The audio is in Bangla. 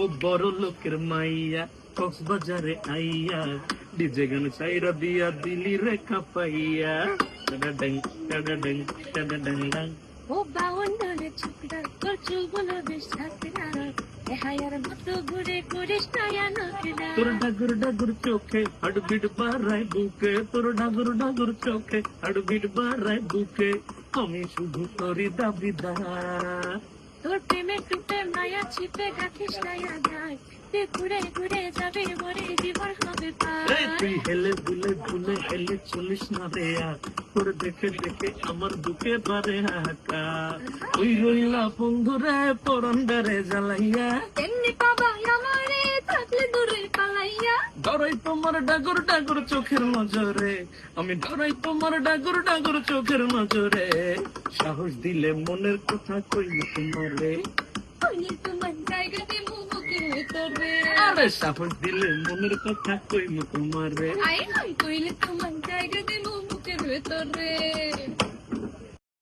ও বড় লোকের মাইয়া কক্সবাজারে আইয়া ডিজে গান চাইরা দিয়া দিলি রে কাপাইয়া। টাডাডাং টাডাডাং টাডাডাং ডাং ও বাউন্ডারে ছোকরা তোর চুলগুলো বেশ থাকে না এ মতো ঘুরে ঘুরিস না নকরা তোর ডাগুর ডাগুর চোখে হাডবিড বাড়ায় বুকে। তোর ডাগুর ডাগুর চোখে হাডবিড বাড়ায় বুকে। আমি শুধু তোরই দাবিদার। তোর প্রেমে টুপে মায়া ছিপে গাথিস যায় ঘুরে ঘুরে যাবে মরে জীবন হবে তুই হেলে দুলে দুলে হেলে চলিস না রে আর। তোর দেখে দেখে আমার বুকে পারে হাকা ওই রইলা বন্ধুরে পরন্ডারে জ্বালাইয়া। এমনি বাবা আমারে থাকলে দূরে পালাইয়া। ডরাই তোমার ডাগর ডাগর চোখের নজরে। আমি ডরাই তোমার ডাগর ডাগর চোখের নজরে। সাহস দিলে মনের কথা কইল তোমারে। তোমার আরে সাহস দিলে মনের কথা কইল রে আই কইলে তোমার জায়গাতে মুমুকে ভিতরে